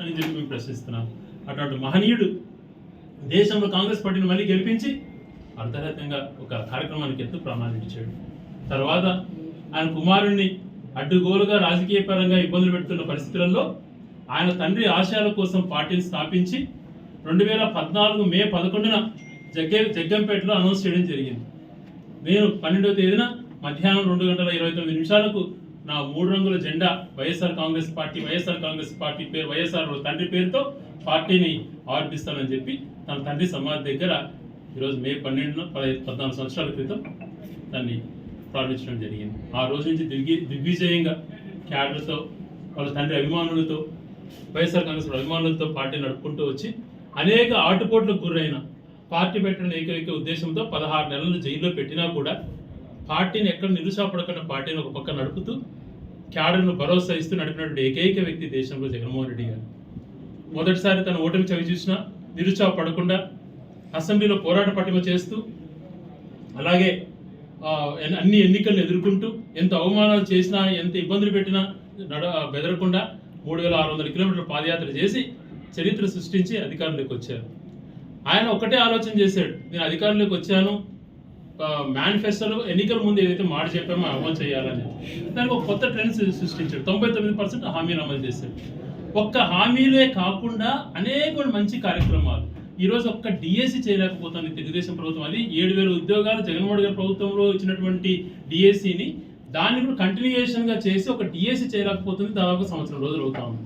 అని చెప్పి మేము ప్రశ్నిస్తున్నాం అటువంటి మహనీయుడు దేశంలో కాంగ్రెస్ పార్టీని మళ్ళీ గెలిపించి అర్ధరహితంగా ఒక కార్యక్రమానికి ఎత్తు ప్రాణాలు తర్వాత ఆయన కుమారుణ్ణి అడ్డుగోలుగా రాజకీయ పరంగా ఇబ్బందులు పెడుతున్న పరిస్థితులలో ఆయన తండ్రి ఆశయాల కోసం పార్టీని స్థాపించి రెండు వేల పద్నాలుగు మే పదకొండున జగ్గ జగ్గంపేటలో అనౌన్స్ చేయడం జరిగింది. నేను పన్నెండవ తేదీన మధ్యాహ్నం రెండు గంటల ఇరవై తొమ్మిది నిమిషాలకు నా మూడు రంగుల జెండా వైఎస్ఆర్ కాంగ్రెస్ పార్టీ వైఎస్ఆర్ కాంగ్రెస్ పార్టీ పేరు వైఎస్ఆర్ తండ్రి పేరుతో పార్టీని ఆర్పిస్తానని చెప్పి తన తండ్రి సమాధి దగ్గర ఈరోజు మే పన్నెండున పదహైదు పద్నాలుగు సంవత్సరాల క్రితం దాన్ని ప్రారంభించడం జరిగింది. ఆ రోజు నుంచి దిగ్వి దిగ్విజయంగా క్యాడర్తో వాళ్ళ తండ్రి అభిమానులతో వైఎస్ఆర్ కాంగ్రెస్ అభిమానులతో పార్టీ నడుపుకుంటూ వచ్చి అనేక ఆటుపోట్లకు గురైన పార్టీ పెట్టిన ఏకైక ఉద్దేశంతో పదహారు నెలలు జైల్లో పెట్టినా కూడా పార్టీని ఎక్కడ నిరుసాపడకుండా పార్టీని ఒక పక్క నడుపుతూ క్యాడర్ను భరోసా ఇస్తూ నడిపినటువంటి ఏకైక వ్యక్తి దేశంలో జగన్మోహన్ రెడ్డి గారు. మొదటిసారి తన ఓటమి చవి చూసినా నిరుత్సాహపడకుండా అసెంబ్లీలో పోరాట పటిమ చేస్తూ అలాగే అన్ని ఎన్నికలను ఎదుర్కొంటూ ఎంత అవమానాలు చేసినా ఎంత ఇబ్బందులు పెట్టినా నడ బెదరకుండా మూడు వేల ఆరు వందల కిలోమీటర్ల పాదయాత్ర చేసి చరిత్ర సృష్టించి అధికారంలోకి వచ్చారు. ఆయన ఒకటే ఆలోచన చేశాడు నేను అధికారంలోకి వచ్చాను మేనిఫెస్టోలో ఎన్నికల ముందు ఏదైతే మాట చెప్పామో అమలు చేయాలని దానికి ఒక కొత్త ట్రెండ్ సృష్టించాడు తొంభై తొమ్మిది పర్సెంట్ హామీలు అమలు చేశారు. ఒక్క హామీలే కాకుండా అనేక మంచి కార్యక్రమాలు. ఈ రోజు ఒక్క డిఎస్సి చేయలేకపోతుంది తెలుగుదేశం ప్రభుత్వం. అది ఏడు వేల ఉద్యోగాలు జగన్మోహన్ గారి ప్రభుత్వంలో ఇచ్చినటువంటి డిఎస్సిని దాన్ని కూడా కంటిన్యూయేషన్గా చేసి ఒక డిఎస్సి చేయలేకపోతుంది దాదాపు సంవత్సరం రోజులు అవుతా ఉంది.